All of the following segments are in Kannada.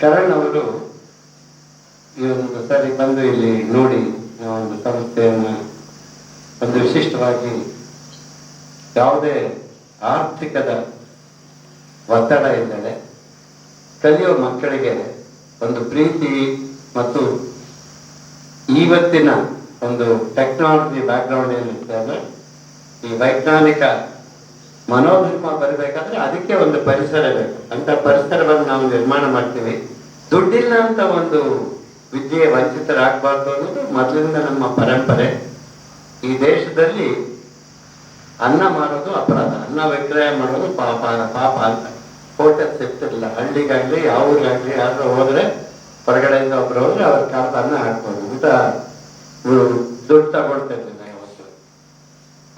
ಕರಣ್ ಅವರು ಒಂದು ಸರಿ ಬಂದು ಇಲ್ಲಿ ನೋಡಿ ಒಂದು ಸಂಸ್ಥೆಯನ್ನು ಒಂದು ವಿಶಿಷ್ಟವಾಗಿ ಯಾವುದೇ ಆರ್ಥಿಕದ ಒತ್ತಡ ಇಲ್ಲದೆ ಕಲಿಯುವ ಮಕ್ಕಳಿಗೆ ಒಂದು ಪ್ರೀತಿ ಮತ್ತು ಇವತ್ತಿನ ಒಂದು ಟೆಕ್ನಾಲಜಿ ಬ್ಯಾಕ್ಗ್ರೌಂಡ್ ಏನಿರ್ತದೆ ಈ ವೈಜ್ಞಾನಿಕ ಮನೋಧರ್ಮ ಬರಬೇಕಾದ್ರೆ ಅದಕ್ಕೆ ಒಂದು ಪರಿಸರ ಬೇಕು. ಅಂತ ಪರಿಸರವನ್ನು ನಾವು ನಿರ್ಮಾಣ ಮಾಡ್ತೀವಿ. ದುಡ್ಡಿಲ್ಲ ಅಂತ ಒಂದು ವಿದ್ಯೆ ವಂಚಿತರಾಗಬಾರ್ದು ಅನ್ನೋದು ಮೊದಲಿಂದ ನಮ್ಮ ಪರಂಪರೆ. ಈ ದೇಶದಲ್ಲಿ ಅನ್ನ ಮಾಡೋದು ಅಪರಾಧ. ಅನ್ನ ವಿಕ್ರಯ ಮಾಡೋದು ಪಾಪ ಪಾಪ ಅಂತ. ಹೋಟೆಲ್ ಸಿಗ್ತಿರ್ಲಿಲ್ಲ ಹಳ್ಳಿಗಾಗ್ಲಿ, ಯಾವ ಊರಿಗಾಗ್ಲಿ ಯಾರು ಹೋದ್ರೆ ಹೊರಗಡೆಯಿಂದ ಒಬ್ರು ಹೋದ್ರೆ ಅವ್ರ ಕಾಲದ ಅನ್ನ ಹಾಕ್ಬೋದು ಅಂತ ದುಡ್ಡು ತಗೊಳ್ತಾ ಇರ್ಲಿಲ್ಲ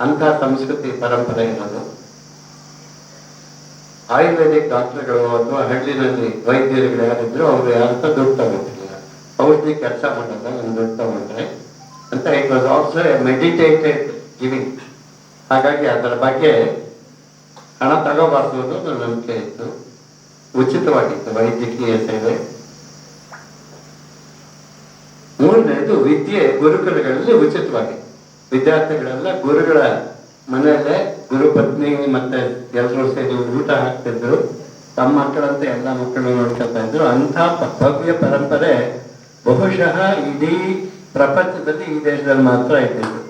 ಅಂತ ಸಂಸ್ಕೃತಿ, ಪರಂಪರೆ ಇರೋದು. ಆಯುರ್ವೇದಿಕ್ ಡಾಕ್ಟರ್ಗಳು ಅಥವಾ ಹಳ್ಳಿನಲ್ಲಿ ವೈದ್ಯರುಗಳು ಯಾರಿದ್ರು ಅವರು ಯಾರಂತ ದುಡ್ಡು ತಗೋತಿರ್ಲಿಲ್ಲ ಔಷಧಿ ಕೆಲಸ ಮಾಡಲ್ಲ ನಾನು ದುಡ್ಡು ತಗೊಂಡ್ರೆ. ಅಂತ it was also meditated giving ಹಾಗಾಗಿ ಅದರ ಬಗ್ಗೆ ಹಣ ತಗೋಬಾರ್ದು ಅನ್ನೋದು ನಂಬಿಕೆ ಇತ್ತು. ಉಚಿತವಾಗಿತ್ತು ವೈದ್ಯಕೀಯ ಸೇವೆ. ಮೂರನೇದು ವಿದ್ಯೆ ಗುರುಕುಲಗಳಲ್ಲಿ ಉಚಿತವಾಗಿ. ವಿದ್ಯಾರ್ಥಿಗಳೆಲ್ಲ ಗುರುಗಳ ಮನೆಯಲ್ಲೇ ಗುರು ಪತ್ನಿ ಮತ್ತೆ ಎಲ್ಲರೂ ಸೇರಿ ಊಟ ಹಾಕ್ತಿದ್ರು. ತಮ್ಮ ಮಕ್ಕಳಂತೆ ಎಲ್ಲ ಮಕ್ಕಳು ನೋಡ್ಕೊಳ್ತಾ ಇದ್ರು. ಪ- ಭವ್ಯ ಪರಂಪರೆ ಬಹುಶಃ ಇಡೀ ಪ್ರಪಂಚದಲ್ಲಿ ಈ ದೇಶದಲ್ಲಿ ಮಾತ್ರ ಇದ್ದಿದ್ದು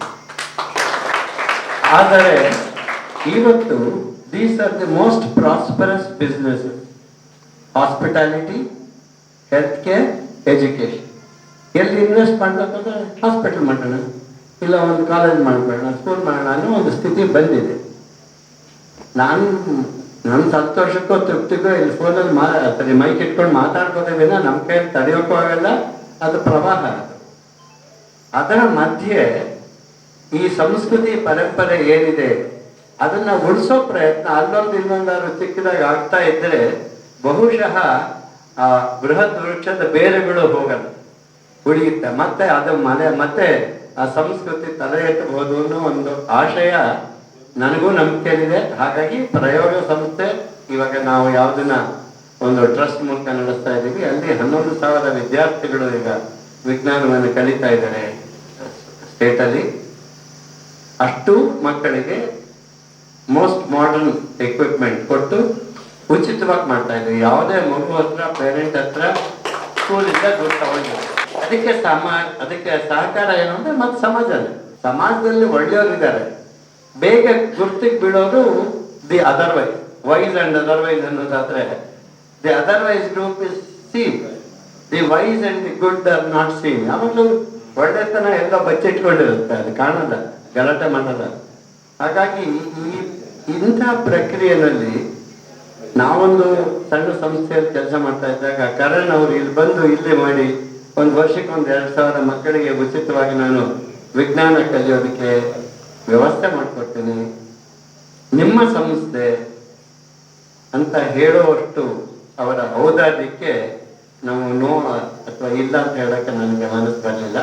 ಆದರೆ ಇವತ್ತು these are the most prosperous business hospitality health care education ಎಲ್ಲಿ ಇನ್ವೆಸ್ಟ್ ಮಾಡ್ಬೇಕಂದ್ರೆ ಹಾಸ್ಪಿಟಲ್ ಮಾಡೋಣ ಇಲ್ಲ ಒಂದು ಕಾಲೇಜ್ ಮಾಡ್ಬೇಡ ಸ್ಕೂಲ್ ಮಾಡೋಣ ಅನ್ನೋ ಒಂದು ಸ್ಥಿತಿ ಬಂದಿದೆ. ನಾನು ನನ್ನ ವರ್ಷಕ್ಕೂ ತೃಪ್ತಿಗೋ ಇಲ್ಲಿ ಫೋನಲ್ಲಿ ಮಾ ಸರಿ ಮೈಕ್ ಇಟ್ಕೊಂಡು ಮಾತಾಡ್ಬೋದೇವಿನ ನಮ್ಮ ಕೈಯಲ್ಲಿ ತಡೆಯೋಕ್ಕೂ ಆಗಲ್ಲ, ಅದು ಪ್ರವಾಹ ಅದು. ಅದರ ಮಧ್ಯೆ ಈ ಸಂಸ್ಕೃತಿ ಪರಂಪರೆ ಏನಿದೆ, ಅದನ್ನ ಉಳಿಸೋ ಪ್ರಯತ್ನ, ಅಲ್ಲೊಂದು ಇಲ್ಲೊಂದಾದ್ರು ಚಿಕ್ಕದಾಗಿ ಆಗ್ತಾ ಇದ್ರೆ ಬಹುಶಃ, ಆ ಬೃಹತ್ ವೃಕ್ಷದ ಬೇರೆಗಳು ಹೋಗಲ್ಲ, ಉಳಿಯುತ್ತೆ. ಮತ್ತೆ ಅದು ಮನೆ, ಮತ್ತೆ ಆ ಸಂಸ್ಕೃತಿ ತಲೆ ಎತ್ತಬಹುದು ಅನ್ನೋ ಒಂದು ಆಶಯ ನನಗೂ ನಂಬಿಕೆ ಇದೆ ಹಾಗಾಗಿ ಪ್ರಯೋಗ ಸಂಸ್ಥೆ, ಇವಾಗ ನಾವು ಯಾವ್ದನ್ನ ಒಂದು ಟ್ರಸ್ಟ್ ಮೂಲಕ ನಡೆಸ್ತಾ ಇದ್ದೀವಿ. ಅಲ್ಲಿ ಹನ್ನೊಂದು ಸಾವಿರ ವಿದ್ಯಾರ್ಥಿಗಳು ಈಗ ವಿಜ್ಞಾನವನ್ನು ಕಲಿತಾ ಇದ್ದಾರೆ ಸ್ಟೇಟ್ ಅಲ್ಲಿ ಅಷ್ಟು ಮಕ್ಕಳಿಗೆ ಮೋಸ್ಟ್ ಮಾಡರ್ನ್ ಎಕ್ವಿಪ್ಮೆಂಟ್ ಕೊಟ್ಟು ಉಚಿತವಾಗಿ ಮಾಡ್ತಾ ಇದ್ದೀವಿ. ಯಾವುದೇ ಮಗು ಹತ್ರ, ಪೇರೆಂಟ್ ಹತ್ರ, ಸ್ಕೂಲಿಂದ ದುಡ್ಡು ತಗೊಂಡಿಲ್ಲ ಅದಕ್ಕೆ ಸಮ, ಅದಕ್ಕೆ ಸಹಕಾರ ಏನು ಅಂದ್ರೆ ಮತ್ತೆ ಸಮಾಜ ಸಮಾಜದಲ್ಲಿ ಒಳ್ಳೆಯವರಿದ್ದಾರೆ. ಬೇಗ ಗುರ್ತಿಗೆ ಬೀಳೋದು the otherwise wise and otherwise ಅನ್ನೋದಾದ್ರೆ the otherwise group is seen the wise and the good are not seen ಯಾವಾಗಲೂ ಒಳ್ಳೆತನ ಎಲ್ಲ ಬಚ್ಚಿಟ್ಕೊಂಡಿರುತ್ತೆ, ಅದು ಕಾಣಲ್ಲ, ಗಲಾಟೆ ಮಾಡಲ್ಲ. ಹಾಗಾಗಿ ಈ ಇಂಥ ಪ್ರಕ್ರಿಯೆಯಲ್ಲಿ ನಾವೊಂದು ಸಣ್ಣ ಸಂಸ್ಥೆಯಲ್ಲಿ ಕೆಲಸ ಮಾಡ್ತಾ ಇದ್ದಾಗ ಕರಣ್ ಅವರು ಇಲ್ಲಿ ಬಂದು ಇಲ್ಲಿ ಮಾಡಿ ಒಂದು ವರ್ಷಕ್ಕೆ ಒಂದು ಎರಡು ಸಾವಿರ ಮಕ್ಕಳಿಗೆ ಉಚಿತವಾಗಿ ನಾನು ವಿಜ್ಞಾನ ಕಲಿಯೋದಕ್ಕೆ ವ್ಯವಸ್ಥೆ ಮಾಡಿಕೊಡ್ತೀನಿ. ನಿಮ್ಮ ಸಂಸ್ಥೆ ಅಂತ ಹೇಳುವಷ್ಟು ಅವರ ಔದಾರ್ಯಕ್ಕೆ ನಾವು ನೋ ಅಥವಾ ಇಲ್ಲ ಅಂತ ಹೇಳಕ್ಕೆ ನನಗೆ ಮನಸ್ಸು ಬರಲಿಲ್ಲ.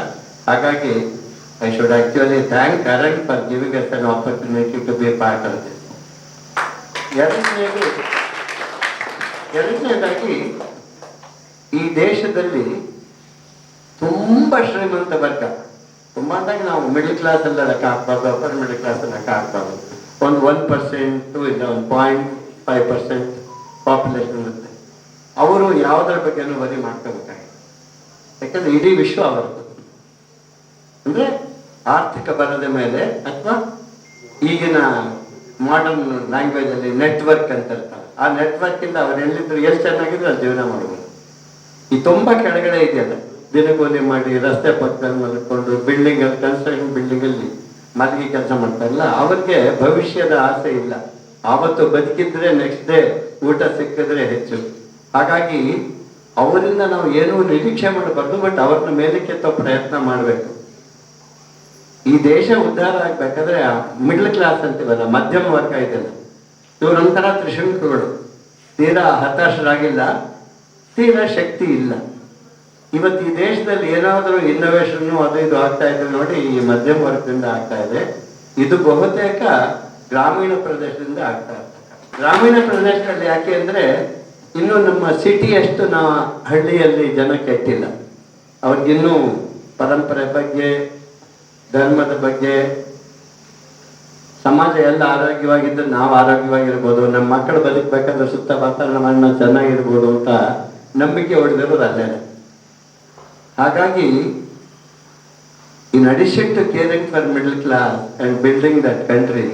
ಹಾಗಾಗಿ I should actually thank Karan for giving us an opportunity to be part of this ಎರಡನೇದು, ಎರಡನೇದಾಗಿ ಈ ದೇಶದಲ್ಲಿ ತುಂಬಾ ಶ್ರೀಮಂತ ವರ್ಗ. ಅಂದಾಗ ನಾವು ಮಿಡಲ್ ಕ್ಲಾಸ್ ಎಲ್ಲ ಲೆಕ್ಕ ಹಾಕ್ಬಾರ್ದು ಅಪ್ಪರ್ ಮಿಡಲ್ ಕ್ಲಾಸ್ ಲೆಕ್ಕ ಹಾಕ್ಬಾರ್ದು ಒಂದು ಒನ್ ಪರ್ಸೆಂಟ್ ಇಲ್ಲ ಒಂದು ಪಾಯಿಂಟ್ ಫೈವ್ ಪರ್ಸೆಂಟ್ ಪಾಪ್ಯುಲೇಷನ್ ಇರುತ್ತೆ. ಅವರು ಯಾವುದರ ಬಗ್ಗೆನೂ ವರಿ ಮಾಡ್ಕೋಬೇಕಾಗಿ ಯಾಕಂದ್ರೆ ಇಡೀ ವಿಶ್ವ ಅವರದ್ದು. ಅಂದ್ರೆ ಆರ್ಥಿಕ ಬಲದ ಮೇಲೆ ಅಥವಾ ಈಗಿನ ಮಾಡರ್ನ್ ಲ್ಯಾಂಗ್ವೇಜ್ ಅಲ್ಲಿ ನೆಟ್ವರ್ಕ್ ಅಂತ ಇರ್ತಾರೆ. ಆ ನೆಟ್ವರ್ಕ್ ಇಂದ ಅವ್ರು ಎಲ್ಲಿದ್ರು ಎಷ್ಟು ಚೆನ್ನಾಗಿದ್ರು ಅಲ್ಲಿ ಜೀವನ ಮಾಡಬಹುದು ಈ ತುಂಬಾ ಕೆಳಗಡೆ ಇದೆಯಲ್ಲ. ದಿನಗೂಲಿ ಮಾಡಿ ರಸ್ತೆ ಪಕ್ಕದಲ್ಲಿ ಮಲ್ಕೊಂಡು ಬಿಲ್ಡಿಂಗ್ ಅಲ್ಲಿ ಕನ್ಸ್ಟ್ರಕ್ಷನ್ ಬಿಲ್ಡಿಂಗ್ ಅಲ್ಲಿ ಮಲಗಿ ಕೆಲಸ ಮಾಡ್ತಾರಲ್ಲ ಅವ್ರಿಗೆ ಭವಿಷ್ಯದ ಆಸೆ ಇಲ್ಲ. ಆವತ್ತು ಬದುಕಿದ್ರೆ ನೆಕ್ಸ್ಟ್ ಡೇ ಊಟ ಸಿಕ್ಕಿದ್ರೆ ಹೆಚ್ಚು. ಹಾಗಾಗಿ ಅವರಿಂದ ನಾವು ಏನೂ ನಿರೀಕ್ಷೆ ಮಾಡಬಾರ್ದು ಬಟ್ ಅವ್ರನ್ನ ಮೇಲಕ್ಕೆತ್ತೋ ಪ್ರಯತ್ನ ಮಾಡಬೇಕು. ಈ ದೇಶ ಉದ್ಧಾರ ಆಗ್ಬೇಕಾದ್ರೆ ಮಿಡ್ಲ್ ಕ್ಲಾಸ್ ಅಂತೀವಲ್ಲ, ಮಧ್ಯಮ ವರ್ಗ ಇದೆಲ್ಲ. ಇವರೊಂಥರ ತ್ರಿಶಂಕುಗಳು. ತೀರಾ ಹತಾಶರಾಗಿಲ್ಲ, ತೀರಾ ಶಕ್ತಿ ಇಲ್ಲ. ಇವತ್ತು ಈ ದೇಶದಲ್ಲಿ ಏನಾದರೂ ಇನ್ನೋವೇಷನ್ ಅದು ಇದು ಆಗ್ತಾ ಇದೆ ನೋಡಿ ಈ ಮಧ್ಯಮ ವರ್ಗದಿಂದ ಆಗ್ತಾ ಇದೆ. ಇದು ಬಹುತೇಕ ಗ್ರಾಮೀಣ ಪ್ರದೇಶದಿಂದ ಆಗ್ತಾ ಇರ್ತಕ್ಕ ಗ್ರಾಮೀಣ ಪ್ರದೇಶದಲ್ಲಿ ಯಾಕೆ ಅಂದ್ರೆ ಇನ್ನು ನಮ್ಮ ಸಿಟಿಯಷ್ಟು ನಾವು ಹಳ್ಳಿಯಲ್ಲಿ ಜನ ಕೆಟ್ಟಿಲ್ಲ. ಅವ್ರಿಗಿನ್ನೂ ಪರಂಪರೆ ಬಗ್ಗೆ, ಧರ್ಮದ ಬಗ್ಗೆ, ಸಮಾಜ ಎಲ್ಲ ಆರೋಗ್ಯವಾಗಿದ್ದು ನಾವು ಆರೋಗ್ಯವಾಗಿರ್ಬೋದು, ನಮ್ಮ ಮಕ್ಕಳು ಬದುಕಬೇಕಾದ್ರೆ ಸುತ್ತ ವಾತಾವರಣವನ್ನು ಚೆನ್ನಾಗಿರ್ಬೋದು ಅಂತ ನಂಬಿಕೆ ಹೊಡೆದಿರೋದು ಅಲ್ಲೇ ಹಾಗಾಗಿ in addition to caring for middle class and building that country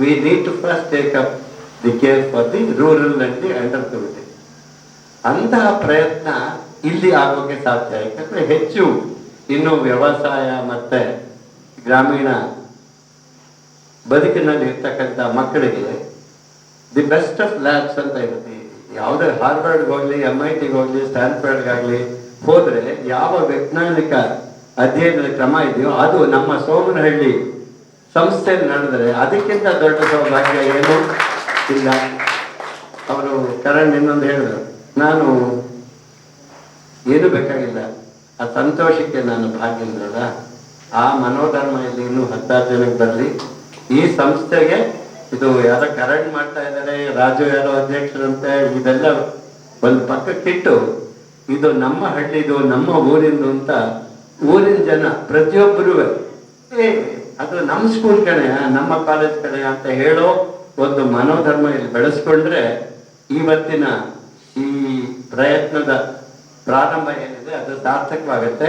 we need to first take up the care for the rural and the under committee ಅಂತಹ ಪ್ರಯತ್ನ ಇಲ್ಲಿ ಆಗೋಕೆ ಸಾಧ್ಯ. ಯಾಕಂದ್ರೆ ಹೆಚ್ಚು ಇನ್ನು ವ್ಯವಸಾಯ ಮತ್ತೆ ಗ್ರಾಮೀಣ ಬದುಕಿನಲ್ಲಿ ಇರ್ತಕ್ಕಂಥ ಮಕ್ಕಳಿಗೆ ದಿ ಬೆಸ್ಟ್ ಆಫ್ ಲ್ಯಾಬ್ಸ್ ಅಂತ ಇರುತ್ತೆ. ಯಾವುದೇ ಹಾರ್ವರ್ಡ್ಗೆ ಹೋಗಲಿ ಎಂ ಐ ಟಿಗೆ ಹೋಗಲಿ ಸ್ಟ್ಯಾನ್ಫರ್ಡ್ಗಾಗ್ಲಿ ಹೋದ್ರೆ ಯಾವ ವೈಜ್ಞಾನಿಕ ಅಧ್ಯಯನದ ಕ್ರಮ ಇದೆಯೋ ಅದು ನಮ್ಮ ಸೋಮನಹಳ್ಳಿ ಸಂಸ್ಥೆಯಲ್ಲಿ ನಡೆದರೆ ಅದಕ್ಕಿಂತ ದೊಡ್ಡ ಸೌಭಾಗ್ಯ ಏನು? ಇಲ್ಲ. ಅವರು ಕರಣ್ ಇನ್ನೊಂದು ಹೇಳಿದ್ರು. ನಾನು ಏನು ಬೇಕಾಗಿಲ್ಲ? ಆ ಸಂತೋಷಕ್ಕೆ ನಾನು ಭಾಗಿಲ್ವಲ್ಲ ಆ ಮನೋಧರ್ಮದಲ್ಲಿ ಇನ್ನೂ ಹತ್ತಾರು ಜನಕ್ಕೆ ಬರಲಿ. ಈ ಸಂಸ್ಥೆಗೆ ಇದು ಯಾರೋ ಕರಣ್ ಮಾಡ್ತಾ ಇದ್ದಾರೆ, ರಾಜು ಯಾರೋ ಅಧ್ಯಕ್ಷರಂತೆ, ಇದೆಲ್ಲ ಒಂದು ಪಕ್ಕಕ್ಕಿಟ್ಟು ಇದು ನಮ್ಮ ಹಳ್ಳಿದು ನಮ್ಮ ಊರಿಂದು ಅಂತ ಊರಿನ ಜನ ಪ್ರತಿಯೊಬ್ಬರು ಏ, ಅದು ನಮ್ಮ ಸ್ಕೂಲ್ ಕಡೆ ನಮ್ಮ ಕಾಲೇಜ್ ಕಡೆ ಅಂತ ಹೇಳೋ ಒಂದು ಮನೋಧರ್ಮ ಇಲ್ಲಿ ಬೆಳೆಸ್ಕೊಂಡ್ರೆ ಇವತ್ತಿನ ಈ ಪ್ರಯತ್ನದ ಪ್ರಾರಂಭ ಏನಿದೆ, ಅದು ಸಾರ್ಥಕವಾಗುತ್ತೆ.